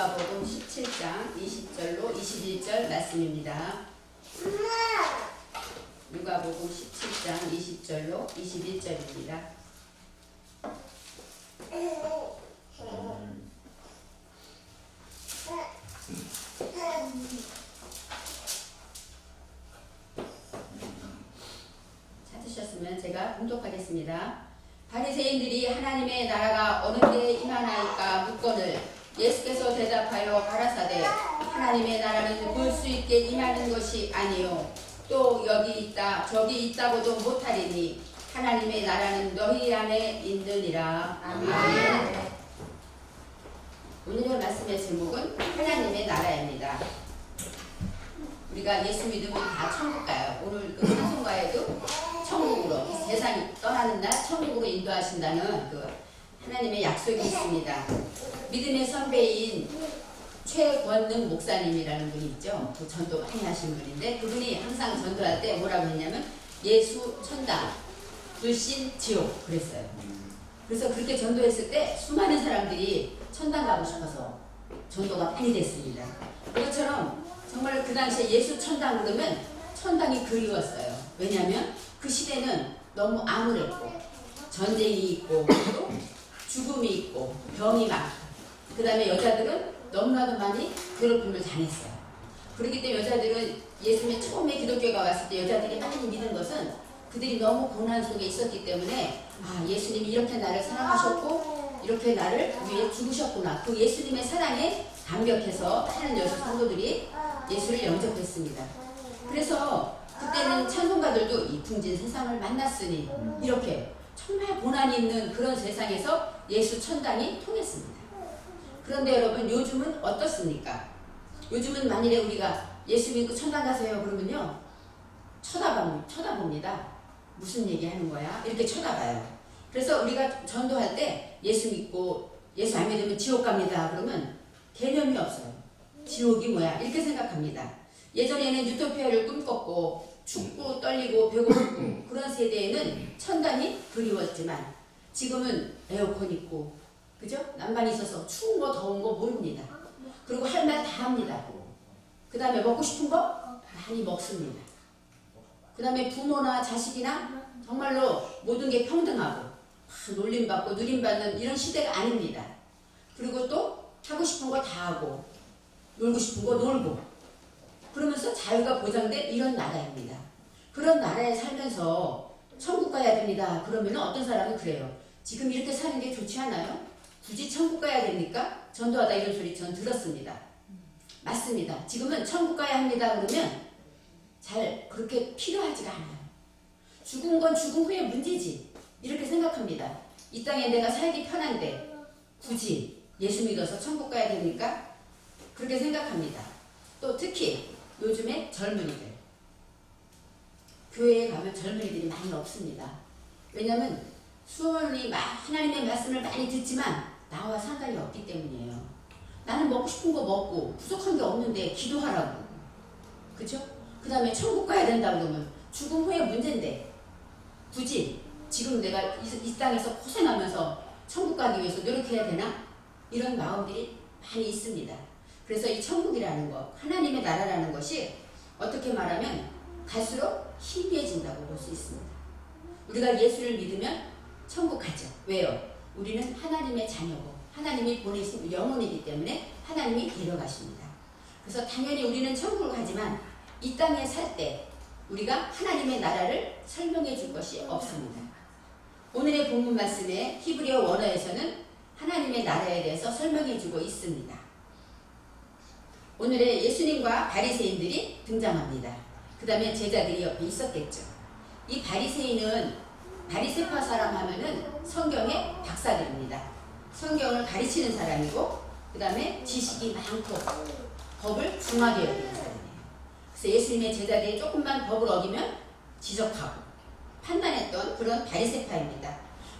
누가복음 17장 20절로 21절 말씀입니다. 누가복음 17장 20절로 21절입니다. 찾으셨으면 제가 봉독하겠습니다. 바리새인들이 하나님의 나라가 어느 때에 임하나이까 묻거늘 예수께서 대답하여 가라사대 하나님의 나라는 볼 수 있게 임하는 것이 아니요 또 여기 있다 저기 있다고도 못하리니 하나님의 나라는 너희 안에 있느니라 아멘. 오늘의 말씀의 제목은 하나님의 나라입니다. 우리가 예수 믿으면 다 천국 가요. 오늘 그 찬송가에도 천국으로 이 세상이 떠나는 날 천국으로 인도하신다는 그 하나님의 약속이 있습니다. 믿음의 선배인 최권능 목사님이라는 분이 있죠. 그 전도 많이 하신 분인데 그분이 항상 전도할 때 뭐라고 했냐면 예수 천당, 불신 지옥 그랬어요. 그래서 그렇게 전도했을 때 수많은 사람들이 천당 가고 싶어서 전도가 많이 됐습니다. 그것처럼 정말 그 당시에 예수 천당 그러면 천당이 그리웠어요. 왜냐하면 그 시대는 너무 암울했고 전쟁이 있고 또 죽음이 있고 병이 많고 그 다음에 여자들은 너무나도 많이 괴롭힘을 당했어요. 그렇기 때문에 여자들은 예수님의 처음에 기독교가 왔을 때 여자들이 많이 믿은 것은 그들이 너무 고난 속에 있었기 때문에 아 예수님이 이렇게 나를 사랑하셨고 이렇게 나를 위해 죽으셨구나 그 예수님의 사랑에 감격해서 하는 여성 성도들이 예수를 영접했습니다. 그래서 그때는 찬송가들도 이 풍진 세상을 만났으니 이렇게 정말 고난이 있는 그런 세상에서 예수 천당이 통했습니다. 그런데 여러분 요즘은 어떻습니까? 요즘은 만일에 우리가 예수 믿고 천당 가세요 그러면요 쳐다봐, 쳐다봅니다. 무슨 얘기 하는 거야? 이렇게 쳐다봐요. 그래서 우리가 전도할 때 예수 믿고 예수 안 믿으면 지옥 갑니다. 그러면 개념이 없어요. 지옥이 뭐야? 이렇게 생각합니다. 예전에는 유토피아를 꿈꿨고 춥고 떨리고 배고프고 그런 세대에는 천당이 그리웠지만 지금은 에어컨 있고 그죠? 난방 있어서 추운 거 더운 거 모릅니다. 그리고 할 말 다 합니다. 그 다음에 먹고 싶은 거 많이 먹습니다. 그 다음에 부모나 자식이나 정말로 모든 게 평등하고 다 놀림받고 누림받는 이런 시대가 아닙니다. 그리고 또 하고 싶은 거 다 하고 놀고 싶은 거 놀고 그러면서 자유가 보장된 이런 나라입니다. 그런 나라에 살면서 천국 가야 됩니다. 그러면 어떤 사람은 그래요. 지금 이렇게 사는 게 좋지 않아요? 굳이 천국 가야 됩니까? 전도하다 이런 소리 전 들었습니다. 맞습니다. 지금은 천국 가야 합니다. 그러면 잘 그렇게 필요하지가 않아요. 죽은 건 죽은 후에 문제지. 이렇게 생각합니다. 이 땅에 내가 살기 편한데 굳이 예수 믿어서 천국 가야 됩니까? 그렇게 생각합니다. 또 특히 요즘에 젊은이들. 교회에 가면 젊은이들이 많이 없습니다. 왜냐면 수원이 막 하나님의 말씀을 많이 듣지만 나와 상관이 없기 때문이에요. 나는 먹고 싶은 거 먹고 부족한 게 없는데 기도하라고. 그죠? 그 다음에 천국 가야 된다 그러면 죽음 후에 문제인데 굳이 지금 내가 이, 이 땅에서 고생하면서 천국 가기 위해서 노력해야 되나? 이런 마음들이 많이 있습니다. 그래서 이 천국이라는 것, 하나님의 나라라는 것이 어떻게 말하면 갈수록 희미해진다고 볼 수 있습니다. 우리가 예수를 믿으면 천국 가죠. 왜요? 우리는 하나님의 자녀고 하나님이 보내신 영혼이기 때문에 하나님이 데려가십니다. 그래서 당연히 우리는 천국을 가지만 이 땅에 살 때 우리가 하나님의 나라를 설명해 줄 것이 없습니다. 오늘의 본문 말씀에 히브리어 원어에서는 하나님의 나라에 대해서 설명해 주고 있습니다. 오늘의 예수님과 바리새인들이 등장합니다. 그 다음에 제자들이 옆에 있었겠죠. 이 바리새인은 바리새파 사람 하면은 성경의 박사들입니다. 성경을 가르치는 사람이고 그 다음에 지식이 많고 법을 중하게 여기는 사람이에요. 그래서 예수님의 제자들이 조금만 법을 어기면 지적하고 판단했던 그런 바리새파입니다.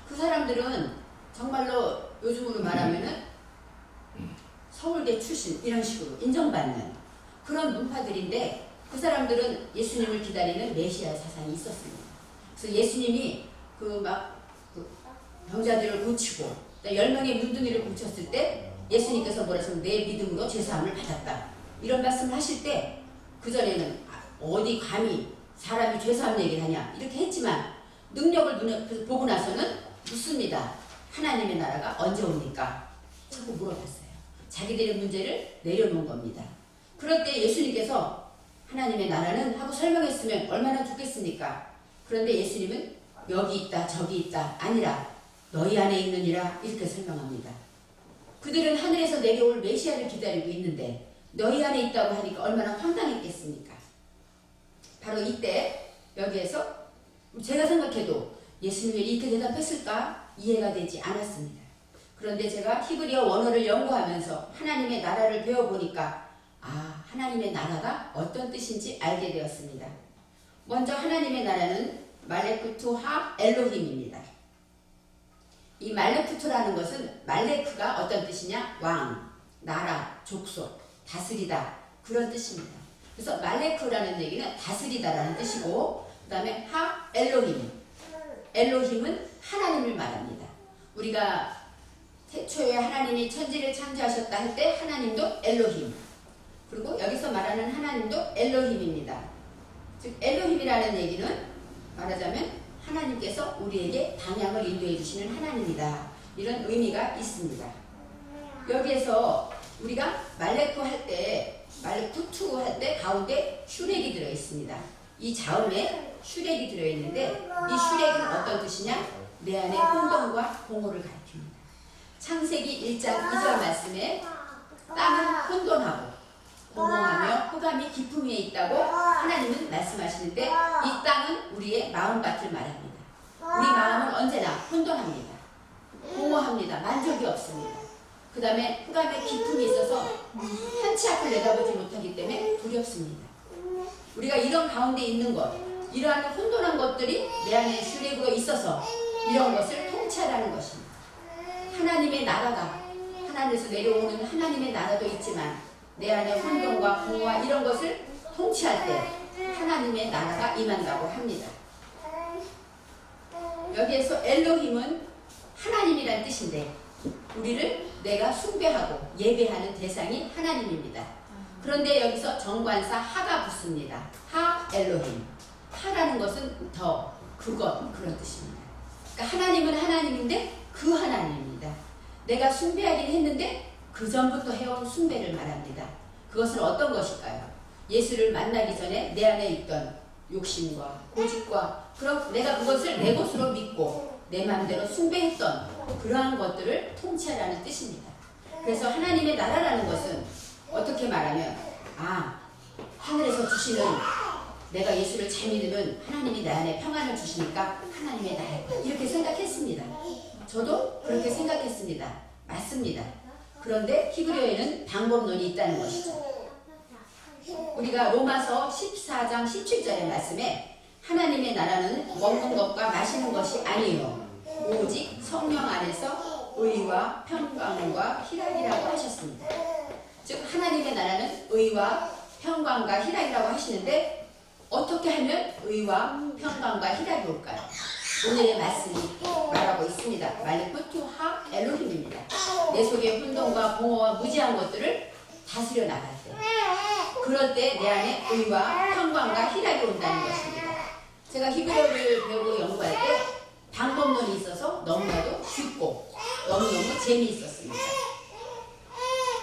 그 사람들은 정말로 요즘으로 말하면은 서울대 출신 이런 식으로 인정받는 그런 문파들인데 그 사람들은 예수님을 기다리는 메시아 사상이 있었습니다. 그래서 예수님이 그막 그 병자들을 고치고 열 명의 문둥이를 고쳤을 때 예수님께서 뭐라 하시면 내 믿음으로 죄사함을 받았다. 이런 말씀을 하실 때 그 전에는 어디 감히 사람이 죄사함 얘기를 하냐 이렇게 했지만 능력을 눈에 보고 나서는 묻습니다. 하나님의 나라가 언제 옵니까? 자꾸 물어봤어요. 자기들의 문제를 내려놓은 겁니다. 그럴 때 예수님께서 하나님의 나라는 하고 설명했으면 얼마나 좋겠습니까? 그런데 예수님은 여기 있다 저기 있다 아니라 너희 안에 있느니라 이렇게 설명합니다. 그들은 하늘에서 내려올 메시아를 기다리고 있는데 너희 안에 있다고 하니까 얼마나 황당했겠습니까? 바로 이때 여기에서 제가 생각해도 예수님이 이렇게 대답했을까 이해가 되지 않았습니다. 그런데 제가 히브리어 원어를 연구하면서 하나님의 나라를 배워보니까 아 하나님의 나라가 어떤 뜻인지 알게 되었습니다. 먼저 하나님의 나라는 말레쿠투 하 엘로힘입니다. 이 말레쿠투라는 것은 말레크가 어떤 뜻이냐? 왕, 나라, 족속, 다스리다 그런 뜻입니다. 그래서 말레크라는 얘기는 다스리다라는 뜻이고 그 다음에 하 엘로힘 엘로힘은 하나님을 말합니다. 우리가 태초에 하나님이 천지를 창조하셨다 할 때 하나님도 엘로힘 그리고 여기서 말하는 하나님도 엘로힘입니다. 즉 엘로힘이라는 얘기는 말하자면 하나님께서 우리에게 방향을 인도해 주시는 하나님이다. 이런 의미가 있습니다. 여기에서 우리가 말레쿠 할 때, 말레쿠투 할 때 가운데 슈렉이 들어 있습니다. 이 자음에 슈렉이 들어 있는데 이 슈렉은 어떤 뜻이냐? 내 안에 혼돈과 공허를 가리킵니다. 창세기 1장 2절 말씀에 땅은 혼돈하고 공허하며 흑암이 깊음 위에 있다고 하나님은 말씀하시는데 이 땅은 우리의 마음밭을 말합니다. 우리 마음은 언제나 혼돈합니다. 공허합니다. 만족이 없습니다. 그 다음에 흑암의 깊음이 있어서 한치 앞을 내다보지 못하기 때문에 두렵습니다. 우리가 이런 가운데 있는 것, 이러한 혼돈한 것들이 내 안에 슈레그가 있어서 이런 것을 통찰하는 것입니다. 하나님의 나라가 하나님에서 내려오는 하나님의 나라도 있지만 내 안에 혼돈과 공허와 이런 것을 통치할 때 하나님의 나라가 임한다고 합니다. 여기에서 엘로힘은 하나님이란 뜻인데 우리를 내가 숭배하고 예배하는 대상이 하나님입니다. 그런데 여기서 정관사 하가 붙습니다. 하 엘로힘. 하라는 것은 더 그것 그런 뜻입니다. 그러니까 하나님은 하나님인데 그 하나님입니다. 내가 숭배하긴 했는데 그 전부터 해온 숭배를 말합니다. 그것은 어떤 것일까요? 예수를 만나기 전에 내 안에 있던 욕심과 고집과 그런 내가 그것을 내 것으로 믿고 내 마음대로 숭배했던 그러한 것들을 통치하라는 뜻입니다. 그래서 하나님의 나라라는 것은 어떻게 말하면 아 하늘에서 주시는 내가 예수를 잘 믿으면 하나님이 내 안에 평안을 주시니까 하나님의 나라다 이렇게 생각했습니다. 저도 그렇게 생각했습니다. 맞습니다. 그런데 히브리어에는 방법론이 있다는 것이죠. 우리가 로마서 14장 17절의 말씀에 하나님의 나라는 먹는 것과 마시는 것이 아니요 오직 성령 안에서 의와 평강과 희락이라고 하셨습니다. 즉 하나님의 나라는 의와 평강과 희락이라고 하시는데 어떻게 하면 의와 평강과 희락이 올까요? 오늘의 말씀이 말하고 있습니다. 말레쿠투 하 엘로힘입니다. 내 속의 혼돈과 공허와 무지한 것들을 다스려 나갈 때 그럴 때 내 안에 의와 평강과 희락이 온다는 것입니다. 제가 히브리어를 배우고 연구할 때 방법론이 있어서 너무나도 쉽고 너무너무 재미있었습니다.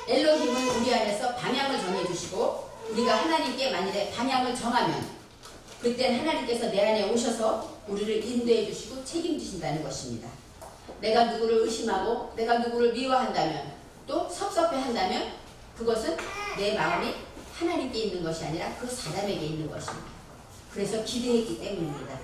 엘로힘은 우리 안에서 방향을 정해주시고 우리가 하나님께 만일에 방향을 정하면 그때 하나님께서 내 안에 오셔서 우리를 인도해 주시고 책임지신다는 것입니다. 내가 누구를 의심하고 내가 누구를 미워한다면 또 섭섭해 한다면 그것은 내 마음이 하나님께 있는 것이 아니라 그 사람에게 있는 것입니다. 그래서 기대했기 때문입니다.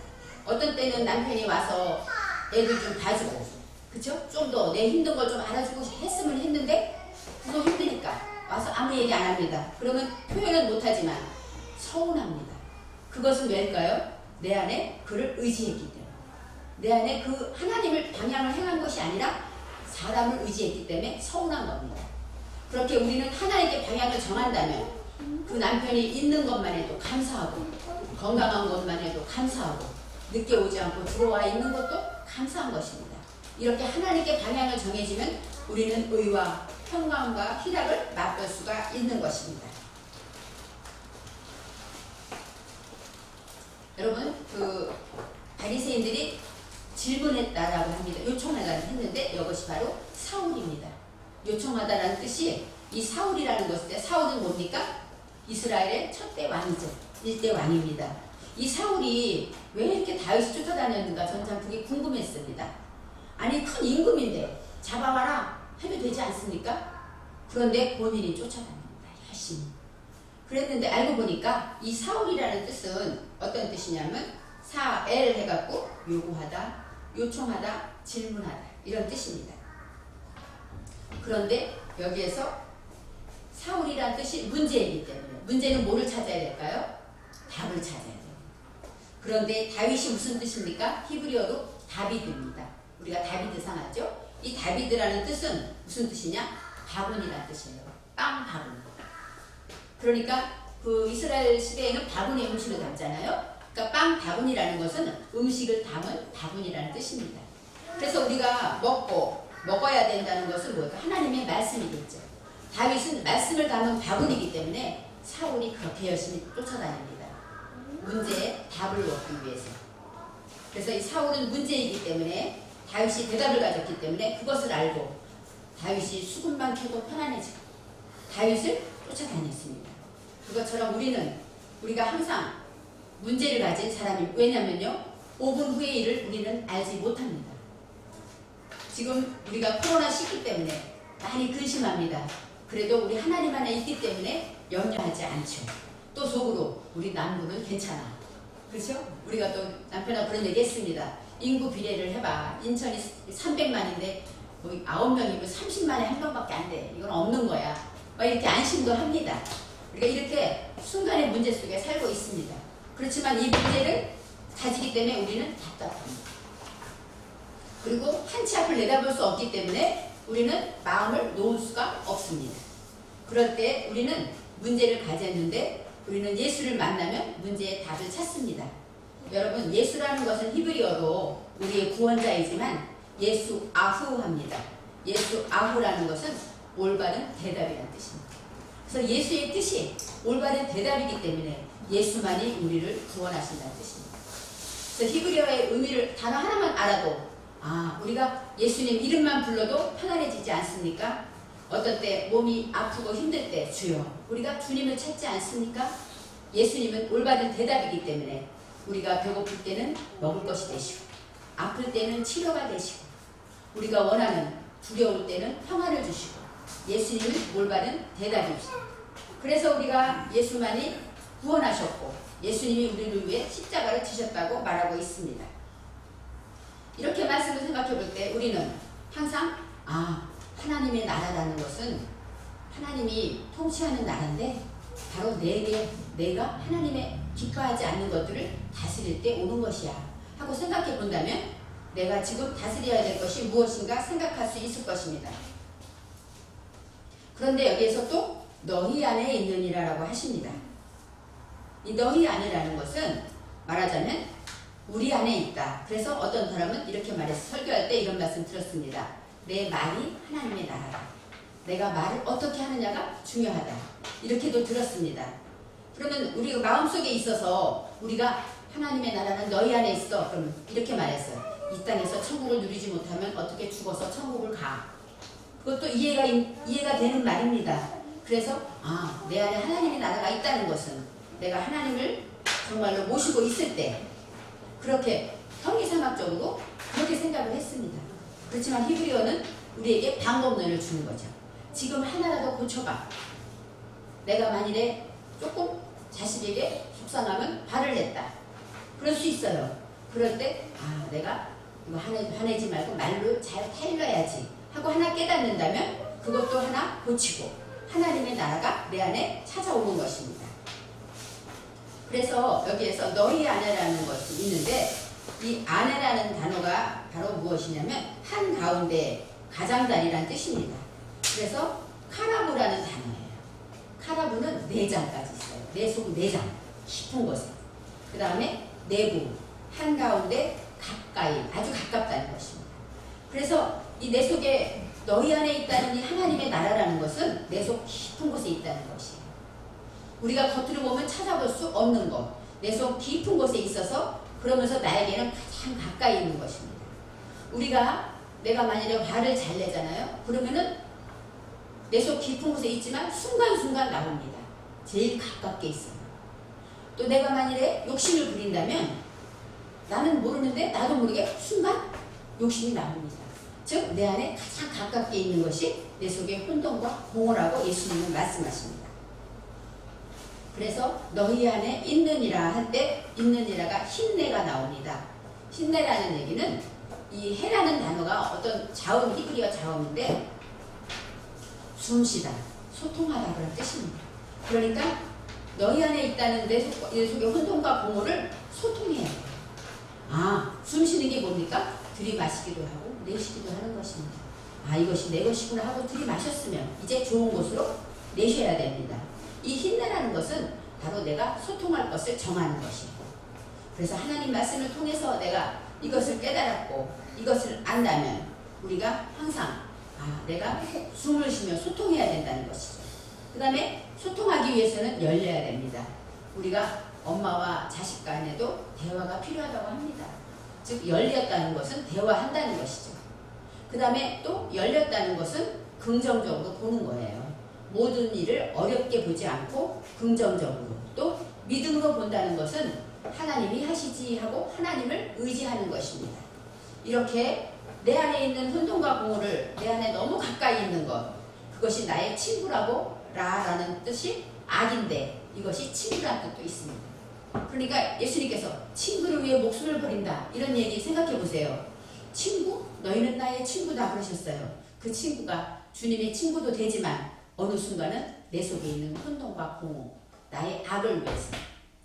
어떤 때는 남편이 와서 애들 좀 봐주고 그쵸? 좀 더 내 힘든 걸 좀 알아주고 했으면 했는데 그거 힘드니까 와서 아무 얘기 안 합니다. 그러면 표현은 못하지만 서운합니다. 그것은 왜일까요? 내 안에 그를 의지했기 때문에 내 안에 그 하나님을 방향을 행한 것이 아니라 사람을 의지했기 때문에 서운한 겁니다. 그렇게 우리는 하나님께 방향을 정한다면 그 남편이 있는 것만 해도 감사하고 건강한 것만 해도 감사하고 늦게 오지 않고 들어와 있는 것도 감사한 것입니다. 이렇게 하나님께 방향을 정해지면 우리는 의와 평강과 희락을 맛볼 수가 있는 것입니다. 여러분 그 바리새인들이 질문했다라고 합니다. 요청하다는 했는데 이것이 바로 사울입니다. 요청하다라는 뜻이 이 사울이라는 것인데 사울은 뭡니까? 이스라엘의 첫대 왕이죠. 일대 왕입니다. 이 사울이 왜 이렇게 다윗이 쫓아다녔는가 그게 궁금했습니다. 아니 큰 임금인데 잡아와라 해도 되지 않습니까? 그런데 본인이 쫓아다닙니다. 열심히. 그랬는데 알고 보니까 이 사울이라는 뜻은 어떤 뜻이냐면 사엘 해갖고 요구하다, 요청하다, 질문하다 이런 뜻입니다. 그런데 여기에서 사울이라는 뜻이 문제이기 때문에 문제는 뭐를 찾아야 될까요? 답을 찾아야 돼요. 그런데 다윗이 무슨 뜻입니까? 히브리어로 다비드입니다. 우리가 다비드 상 하죠? 이 다비드라는 뜻은 무슨 뜻이냐? 바구니라는 뜻이에요. 빵 바구니. 그러니까 그 이스라엘 시대에는 바구니에 음식을 담잖아요. 그러니까 빵 바구니라는 것은 음식을 담은 바구니라는 뜻입니다. 그래서 우리가 먹고 먹어야 된다는 것은 뭘까? 하나님의 말씀이겠죠. 다윗은 말씀을 담은 바구니이기 때문에 사울이 그렇게 열심히 쫓아다닙니다. 문제에 답을 얻기 위해서. 그래서 이 사울은 문제이기 때문에 다윗이 대답을 가졌기 때문에 그것을 알고 다윗이 수군만 켜도 편안해지고 다윗을 쫓아다녔습니다. 그것처럼 우리는 우리가 항상 문제를 가진 사람이 왜냐면요 5분 후의 일을 우리는 알지 못합니다. 지금 우리가 코로나 시기 때문에 많이 근심합니다. 그래도 우리 하나님 안에 있기 때문에 염려하지 않죠. 또 속으로 우리 남부는 괜찮아. 그렇죠? 우리가 또 남편하고 그런 얘기 했습니다. 인구 비례를 해봐. 인천이 300만인데 뭐 9명이면 30만에 한 명밖에 안 돼. 이건 없는 거야. 막 이렇게 안심도 합니다. 우리가 이렇게 순간의 문제 속에 살고 있습니다. 그렇지만 이 문제를 가지기 때문에 우리는 답답합니다. 그리고 한 치 앞을 내다볼 수 없기 때문에 우리는 마음을 놓을 수가 없습니다. 그럴 때 우리는 문제를 가졌는데 우리는 예수를 만나면 문제의 답을 찾습니다. 여러분 예수라는 것은 히브리어로 우리의 구원자이지만 예수 아후합니다. 예수 아후라는 것은 올바른 대답이라는 뜻입니다. 그래서 예수의 뜻이 올바른 대답이기 때문에 예수만이 우리를 구원하신다는 뜻입니다. 그래서 히브리어의 의미를 단어 하나만 알아도 아 우리가 예수님 이름만 불러도 편안해지지 않습니까? 어떤 때 몸이 아프고 힘들 때 주여 우리가 주님을 찾지 않습니까? 예수님은 올바른 대답이기 때문에 우리가 배고플 때는 먹을 것이 되시고 아플 때는 치료가 되시고 우리가 원하는 두려울 때는 평안을 주시고 예수님은 올바른 대답이시죠. 그래서 우리가 예수만이 구원하셨고 예수님이 우리를 위해 십자가를 지셨다고 말하고 있습니다. 이렇게 말씀을 생각해 볼 때 우리는 항상 아 하나님의 나라라는 것은 하나님이 통치하는 나라인데 바로 내게 내가 하나님의 기뻐하지 않는 것들을 다스릴 때 오는 것이야 하고 생각해 본다면 내가 지금 다스려야 될 것이 무엇인가 생각할 수 있을 것입니다. 그런데 여기에서 또 너희 안에 있느니라라고 하십니다. 이 너희 안에라는 것은 말하자면 우리 안에 있다. 그래서 어떤 사람은 이렇게 말해서 설교할 때 이런 말씀 들었습니다. 내 말이 하나님의 나라다. 내가 말을 어떻게 하느냐가 중요하다. 이렇게도 들었습니다. 그러면 우리가 마음속에 있어서 우리가 하나님의 나라는 너희 안에 있어. 그럼 이렇게 말했어요. 이 땅에서 천국을 누리지 못하면 어떻게 죽어서 천국을 가. 그것도 이해가, 이해가 되는 말입니다. 그래서, 아, 내 안에 하나님의 나라가 있다는 것은 내가 하나님을 정말로 모시고 있을 때 그렇게 현기상학적으로 그렇게 생각을 했습니다. 그렇지만 히브리어는 우리에게 방법론을 주는 거죠. 지금 하나라도 고쳐봐. 내가 만일에 조금 자식에게 속상하면 화를 냈다. 그럴 수 있어요. 그럴 때, 아, 내가 이거 화내, 화내 지 말고 말로 잘 타일러야지 하고 하나 깨닫는다면 그것도 하나 고치고 하나님의 나라가 내 안에 찾아오는 것입니다. 그래서 여기에서 너희 아내라는 것이 있는데 이 아내라는 단어가 바로 무엇이냐면 한 가운데 가장자리라는 뜻입니다. 그래서 카라부라는 단어예요. 카라부는 내장까지 있어요. 내속 내장 깊은 곳에. 그 다음에 내부 한 가운데 가까이 아주 가깝다는 것입니다. 그래서 이 내 속에 너희 안에 있다는 이 하나님의 나라라는 것은 내 속 깊은 곳에 있다는 것이에요. 우리가 겉으로 보면 찾아볼 수 없는 것, 내 속 깊은 곳에 있어서 그러면서 나에게는 가장 가까이 있는 것입니다. 우리가 내가 만일에 화를 잘 내잖아요. 그러면은 내 속 깊은 곳에 있지만 순간순간 나옵니다. 제일 가깝게 있어요. 또 내가 만일에 욕심을 부린다면 나는 모르는데 나도 모르게 순간 욕심이 나옵니다. 즉, 내 안에 가장 가깝게 있는 것이 내 속의 혼돈과 공허라고 예수님은 말씀하십니다. 그래서 너희 안에 있느니라 할 때 있느니라가 힘내가 나옵니다. 힘내라는 얘기는 이 해라는 단어가 어떤 자음, 히브리어 자음인데 숨쉬다, 소통하다 그런 뜻입니다. 그러니까 너희 안에 있다는 내, 속의 혼돈과 공허를 소통해야 돼요. 아, 숨 쉬는 게 뭡니까? 들이마시기도 하고 내쉬기도 하는 것입니다. 아, 이것이 내 것이구나 하고 들이마셨으면 이제 좋은 곳으로 내셔야 됩니다. 이 힘내라는 것은 바로 내가 소통할 것을 정하는 것이고 그래서 하나님 말씀을 통해서 내가 이것을 깨달았고 이것을 안다면 우리가 항상 아, 내가 숨을 쉬며 소통해야 된다는 것이죠. 그 다음에 소통하기 위해서는 열려야 됩니다. 우리가 엄마와 자식 간에도 대화가 필요하다고 합니다. 즉, 열렸다는 것은 대화한다는 것이죠. 그 다음에 또 열렸다는 것은 긍정적으로 보는 거예요. 모든 일을 어렵게 보지 않고 긍정적으로 또 믿음으로 본다는 것은 하나님이 하시지 하고 하나님을 의지하는 것입니다. 이렇게 내 안에 있는 혼돈과 공허를 내 안에 너무 가까이 있는 것 그것이 나의 친구라고 라라는 뜻이 악인데 이것이 친구라는 뜻도 있습니다. 그러니까 예수님께서 친구를 위해 목숨을 버린다 이런 얘기 생각해 보세요. 친구? 너희는 나의 친구다 그러셨어요. 그 친구가 주님의 친구도 되지만 어느 순간은 내 속에 있는 혼돈과 공허, 나의 악을 위해서,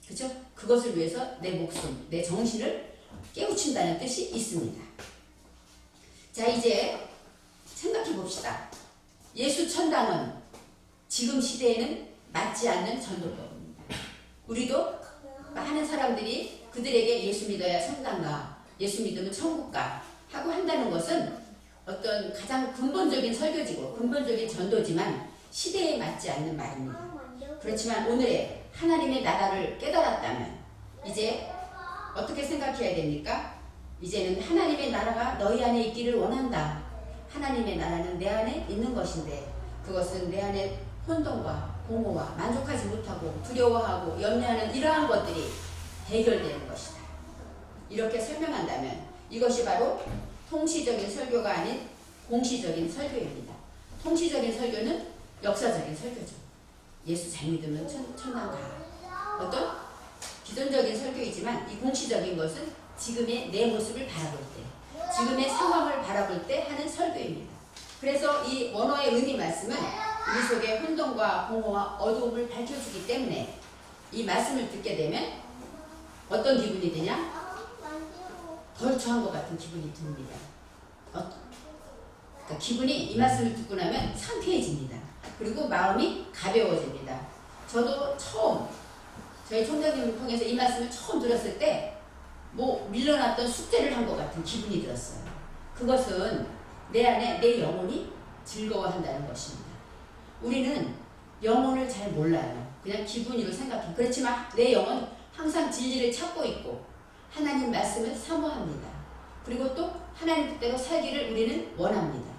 그죠? 그것을 위해서 내 목숨, 내 정신을 깨우친다는 뜻이 있습니다. 자, 이제 생각해 봅시다. 예수 천당은 지금 시대에는 맞지 않는 전도법입니다. 우리도 많은 사람들이 그들에게 예수 믿어야 천당가, 예수 믿으면 천국가 하고 한다는 것은 어떤 가장 근본적인 설교지고 근본적인 전도지만 시대에 맞지 않는 말입니다. 그렇지만 오늘의 하나님의 나라를 깨달았다면 이제 어떻게 생각해야 됩니까? 이제는 하나님의 나라가 너희 안에 있기를 원한다. 하나님의 나라는 내 안에 있는 것인데 그것은 내 안에 혼돈과 공허와 만족하지 못하고 두려워하고 염려하는 이러한 것들이 해결되는 것이다. 이렇게 설명한다면 이것이 바로 통시적인 설교가 아닌 공시적인 설교입니다. 통시적인 설교는 역사적인 설교죠. 예수 잘 믿으면 천, 천당 가. 어떤 기존적인 설교이지만 이 공시적인 것은 지금의 내 모습을 바라볼 때, 지금의 상황을 바라볼 때 하는 설교입니다. 그래서 이 원어의 의미 말씀은 우리 속의 혼돈과 공허와 어두움을 밝혀주기 때문에 이 말씀을 듣게 되면 어떤 기분이 되냐? 벌초한 것 같은 기분이 듭니다. 어, 그러니까 기분이 이 말씀을 듣고 나면 상쾌해집니다. 그리고 마음이 가벼워집니다. 저도 처음 저희 총장님을 통해서 이 말씀을 처음 들었을 때 뭐 밀려났던 숙제를 한 것 같은 기분이 들었어요. 그것은 내 안에 내 영혼이 즐거워한다는 것입니다. 우리는 영혼을 잘 몰라요. 그냥 기분으로 생각해. 그렇지만 내 영혼 항상 진리를 찾고 있고 하나님 말씀을 사모합니다. 그리고 또 하나님 뜻대로 살기를 우리는 원합니다.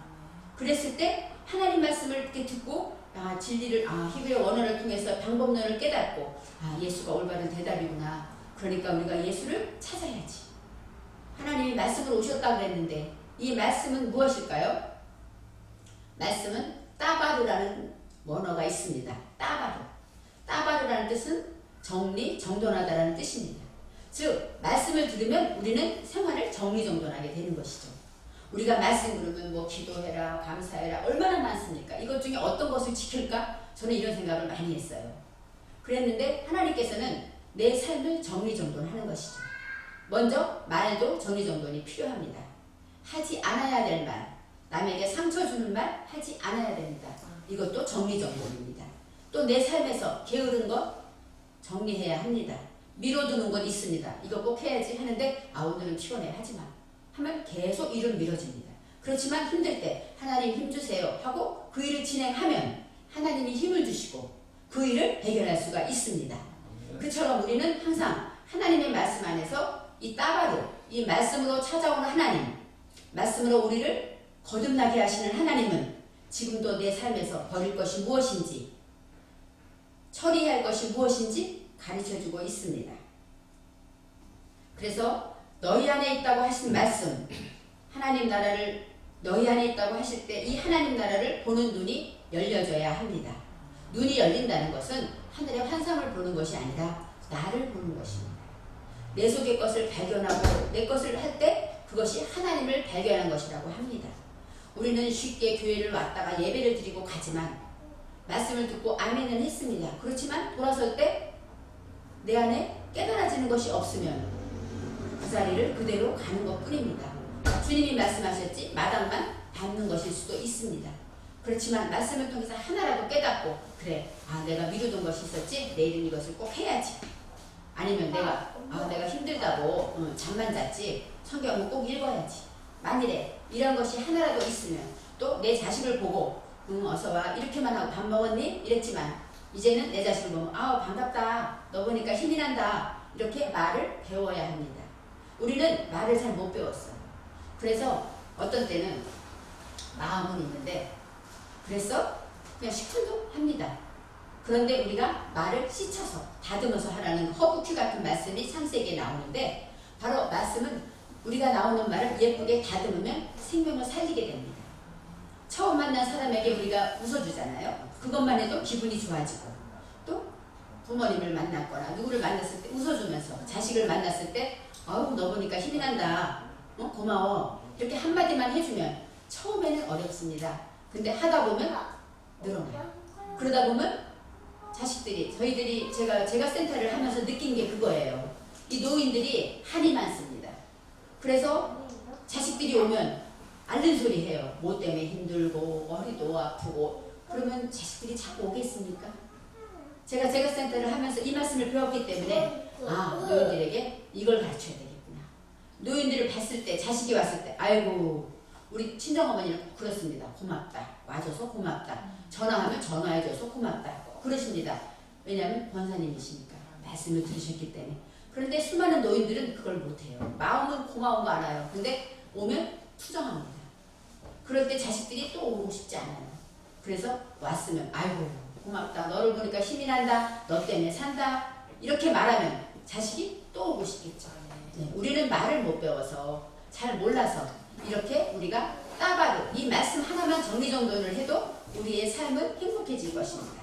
그랬을 때 하나님 말씀을 이렇게 듣고 아 진리를 아 히브리 원어를 통해서 방법론을 깨닫고 아 예수가 올바른 대답이구나. 그러니까 우리가 예수를 찾아야지. 하나님이 말씀으로 오셨다 그랬는데 이 말씀은 무엇일까요? 말씀은 따바르라는 원어가 있습니다. 따바르. 따바르라는 뜻은 정리, 정돈하다라는 뜻입니다. 즉 말씀을 들으면 우리는 생활을 정리정돈하게 되는 것이죠. 우리가 말씀 들으면 뭐 기도해라, 감사해라 얼마나 많습니까? 이것 중에 어떤 것을 지킬까? 저는 이런 생각을 많이 했어요. 그랬는데 하나님께서는 내 삶을 정리정돈하는 것이죠. 먼저 말도 정리정돈이 필요합니다. 하지 않아야 될 말, 남에게 상처 주는 말 하지 않아야 됩니다. 이것도 정리정돈입니다. 또 내 삶에서 게으른 것 정리해야 합니다. 미뤄두는 것 있습니다. 이거 꼭 해야지 하는데 아 오늘은 피곤해 하지 마. 하면 계속 일은 미뤄집니다. 그렇지만 힘들 때 하나님 힘 주세요 하고 그 일을 진행하면 하나님이 힘을 주시고 그 일을 해결할 수가 있습니다. 그처럼 우리는 항상 하나님의 말씀 안에서 이 따바로 이 말씀으로 찾아오는 하나님, 말씀으로 우리를 거듭나게 하시는 하나님은 지금도 내 삶에서 버릴 것이 무엇인지 처리해야 할 것이 무엇인지 가르쳐 주고 있습니다. 그래서 너희 안에 있다고 하신 말씀, 하나님 나라를 너희 안에 있다고 하실 때 이 하나님 나라를 보는 눈이 열려져야 합니다. 눈이 열린다는 것은 하늘의 환상을 보는 것이 아니라 나를 보는 것입니다. 내 속의 것을 발견하고 내 것을 할 때 그것이 하나님을 발견한 것이라고 합니다. 우리는 쉽게 교회를 왔다가 예배를 드리고 가지만 말씀을 듣고 아멘은 했습니다. 그렇지만 돌아설 때 내 안에 깨달아지는 것이 없으면 그 자리를 그대로 가는 것 뿐입니다. 주님이 말씀하셨지 마당만 밟는 것일 수도 있습니다. 그렇지만 말씀을 통해서 하나라도 깨닫고 그래 아 내가 미루던 것이 있었지? 내일은 이것을 꼭 해야지. 아니면 내가 아 내가 힘들다고 응, 잠만 잤지? 성경을 꼭 읽어야지. 만일에 이런 것이 하나라도 있으면 또 내 자식을 보고 응 어서 와 이렇게만 하고 밥 먹었니? 이랬지만 이제는 내 자식을 보면 아우 반갑다. 너 보니까 힘이 난다. 이렇게 말을 배워야 합니다 우리는 말을 잘 못 배웠어요 그래서 어떤 때는 마음은 있는데 그래서 그냥 시큰둥 합니다. 그런데 우리가 말을 씻어서 다듬어서 하라는 허브큐 같은 말씀이 창세기에 나오는데 바로 말씀은 우리가 나오는 말을 예쁘게 다듬으면 생명을 살리게 됩니다. 처음 만난 사람에게 우리가 웃어주잖아요. 그것만 해도 기분이 좋아지고 또 부모님을 만났거나 누구를 만났을 때 웃어주면서 자식을 만났을 때 아우 너 보니까 힘이 난다. 어, 고마워. 이렇게 한마디만 해주면 처음에는 어렵습니다. 근데 하다 보면 늘어나요. 그러다 보면 자식들이 저희들이 제가 제가 센터를 하면서 느낀 게 그거예요. 이 노인들이 한이 많습니다. 그래서 자식들이 오면 앓는 소리 해요. 뭐 때문에 힘들고 머리도 아프고 그러면 자식들이 자꾸 오겠습니까? 제가 제가 센터를 하면서 이 말씀을 배웠기 때문에 아 노인들에게 이걸 가르쳐야 되겠구나. 노인들을 봤을 때 자식이 왔을 때 아이고 우리 친정어머니는 꼭 그렇습니다. 고맙다. 와줘서 고맙다. 전화하면 전화해줘서 고맙다. 꼭 그러십니다. 왜냐하면 권사님이시니까 말씀을 들으셨기 때문에. 그런데 수많은 노인들은 그걸 못해요. 마음은 고마운 거 알아요. 근데 오면 투정합니다. 그럴 때 자식들이 또 오고 싶지 않아요. 그래서 왔으면 아이고 고맙다. 너를 보니까 힘이 난다. 너 때문에 산다. 이렇게 말하면 자식이 또 오고 싶겠죠. 네, 우리는 말을 못 배워서 잘 몰라서 이렇게 우리가 따바로 이 말씀 하나만 정리정돈을 해도 우리의 삶은 행복해질 것입니다.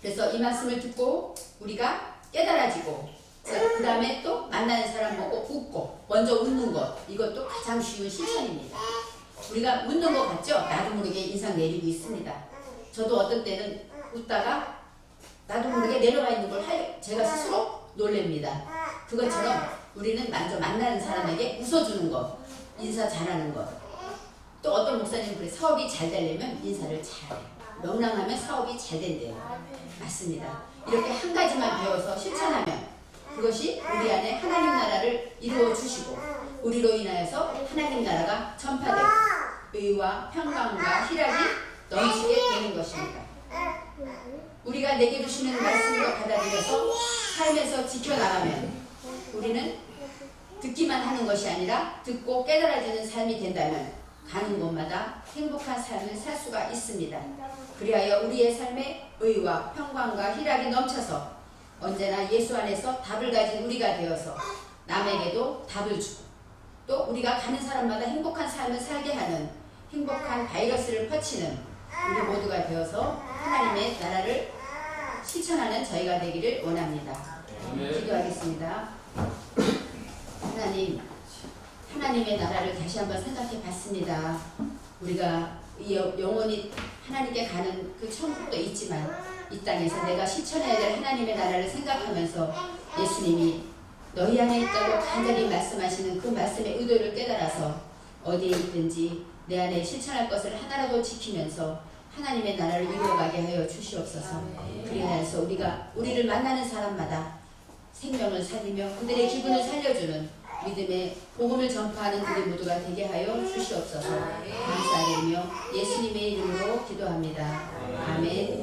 그래서 이 말씀을 듣고 우리가 깨달아지고 그 다음에 또 만나는 사람 보고 웃고 먼저 웃는 것 이것도 가장 쉬운 실천입니다. 우리가 웃는 것 같죠? 나도 모르게 인상 내리고 있습니다. 저도 어떤 때는 웃다가 나도 모르게 내려가 있는 걸 할- 제가 스스로 놀랍니다. 그것처럼 우리는 먼저 만나는 사람에게 웃어주는 것, 인사 잘하는 것. 또 어떤 목사님은 그래 사업이 잘 되려면 인사를 잘해. 명랑하면 사업이 잘 된대요. 맞습니다. 이렇게 한 가지만 배워서 실천하면 그것이 우리 안에 하나님 나라를 이루어 주시고 우리로 인하여서 하나님 나라가 전파되고 의와 평강과 희락이 넘치게 되는 것입니다. 우리가 내게 주시는 말씀으로 받아들여서 삶에서 지켜나가면 우리는 듣기만 하는 것이 아니라 듣고 깨달아지는 삶이 된다면 가는 곳마다 행복한 삶을 살 수가 있습니다. 그리하여 우리의 삶에 의와 평강과 희락이 넘쳐서 언제나 예수 안에서 답을 가진 우리가 되어서 남에게도 답을 주고 또 우리가 가는 사람마다 행복한 삶을 살게 하는 행복한 바이러스를 퍼치는 우리 모두가 되어서 하나님의 나라를 실천하는 저희가 되기를 원합니다. 기도하겠습니다. 하나님, 하나님의 나라를 다시 한번 생각해 봤습니다. 우리가 영원히 하나님께 가는 그 천국도 있지만 이 땅에서 내가 실천해야 될 하나님의 나라를 생각하면서 예수님이 너희 안에 있다고 간절히 말씀하시는 그 말씀의 의도를 깨달아서 어디에 있든지 내 안에 실천할 것을 하나라도 지키면서 하나님의 나라를 이루어가게 하여 주시옵소서. 그리하여서 우리가 우리를 만나는 사람마다 생명을 살리며 그들의 기분을 살려주는 믿음의 복음을 전파하는 그들 모두가 되게 하여 주시옵소서. 감사드리며 예수님의 이름으로 기도합니다. 아멘